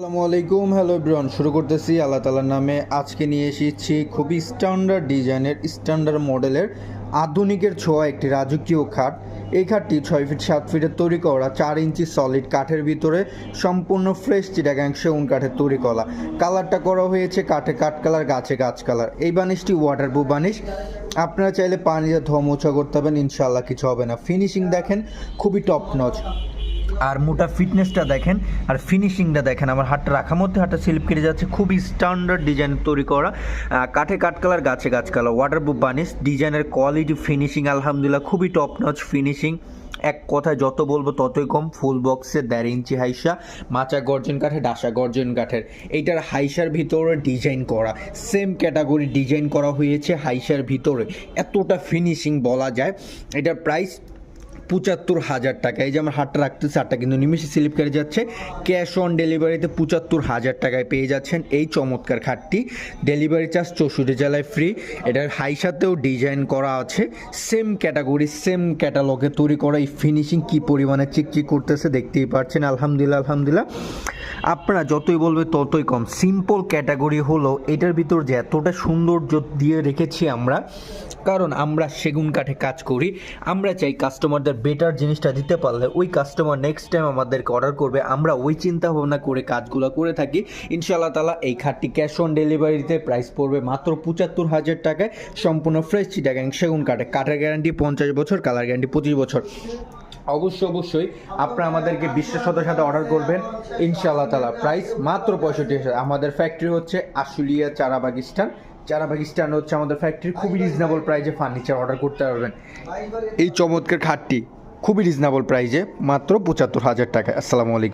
আসসালামু আলাইকুম হ্যালো ব্রন শুরু করতেছি আল্লাহ তালার নামে। আজকে নিয়ে এসেছি খুবই স্ট্যান্ডার্ড ডিজাইনের স্ট্যান্ডার্ড মডেলের আধুনিকের ছোঁয়া একটি রাজকীয় খাট। এই খাটটি ছয় ফিট সাত ফিটের তৈরি করা, চার ইঞ্চি সলিড কাঠের ভিতরে সম্পূর্ণ ফ্রেশ চিটাগাং সেগুন কাঠের তৈরি করা কালারটা করা হয়েছে কাঠে কাঠ কালার গাছে গাছ কালার এই বানিশটি ওয়াটার প্রুফ বানিশ। আপনারা চাইলে পানিতে ধোয়া মোছা করতে পারেন ইনশাল্লাহ কিছু হবে না। ফিনিশিং দেখেন, খুবই টপ নচ আর মোটা ফিটনেসটা দেখেন, আর ফিনিশিংটা দেখেন, আমার হাতটা রাখার মধ্যে হাতটা স্লিপ কেটে যাচ্ছে। খুবই স্ট্যান্ডার্ড ডিজাইন তৈরি করা কাঠে কাঠ কালার গাছে গাছ কালার ওয়াটার প্রুফ বানিশ ডিজাইনের কোয়ালিটি ফিনিশিং আলহামদুলিল্লাহ, খুবই টপ নচ ফিনিশিং এক কথায় যত বলব ততই কম ফুল বক্সে দেড় ইঞ্চি হাইসা, মাচা গর্জন কাঠে ডাসা গর্জন কাঠের। এইটার হাইসার ভিতরে ডিজাইন করা সেম ক্যাটাগরি ডিজাইন করা হয়েছে হাইসার ভিতরে। এতটা ফিনিশিং বলা যায়। এটার প্রাইস পঁচাত্তর হাজার টাকা। এই যে আমার হাটটা রাখতেছে হাটটা কিন্তু নিমিশে স্লিপ কেটে যাচ্ছে। ক্যাশ অন ডেলিভারিতে পঁচাত্তর হাজার টাকায় পেয়ে যাচ্ছেন এই চমৎকার খাটটি। ডেলিভারি চার্জ চৌষট্টি জেলায় ফ্রি এটার হাইসাতেও ডিজাইন করা আছে। সেম ক্যাটাগরি সেম ক্যাটালগে তৈরি করা। এই ফিনিশিং কী পরিমাণে চিকচিক করতেছে দেখতেই পাচ্ছেন। আলহামদুলিল্লাহ আলহামদুলিল্লাহ। আপনারা যতই বলবে ততই কম। সিম্পল ক্যাটাগরি হলো এটার ভিতর যে এতটা সৌন্দর্য দিয়ে রেখেছি আমরা, কারণ আমরা সেগুন কাঠে কাজ করি। আমরা চাই কাস্টমারদের বেটার জিনিসটা দিতে পারলে ওই কাস্টমার নেক্সট টাইম আমাদেরকে অর্ডার করবে, আমরা ওই চিন্তা ভাবনা করে কাজগুলো করে থাকি। ইনশাআল্লাহ তালা এই খাটটি ক্যাশ অন ডেলিভারিতে প্রাইস পড়বে মাত্র পঁচাত্তর হাজার টাকায়, সম্পূর্ণ ফ্রেশ চিটাগ্যাং সেগুন কাঠে কাঠের গ্যারান্টি পঞ্চাশ বছর কালার গ্যারান্টি পঁচিশ বছর। অবশ্যই অবশ্যই আপনারা আমাদেরকে বিশ্বাসতার সাথে অর্ডার করবেন। ইনশাআল্লাহ তালা প্রাইস মাত্র পঁয়ষট্টি হাজার। আমাদের ফ্যাক্টরি হচ্ছে আশুলিয়া চারাবাগিস্তান স্ট্যান্ড হচ্ছে আমাদের ফ্যাক্টরি খুবই রিজনেবল প্রাইজে ফার্নিচার অর্ডার করতে পারবেন। এই চমৎকার খাটটি খুবই রিজনেবল প্রাইজে মাত্র পঁচাত্তর হাজার টাকা আসসালামু আলাইকুম।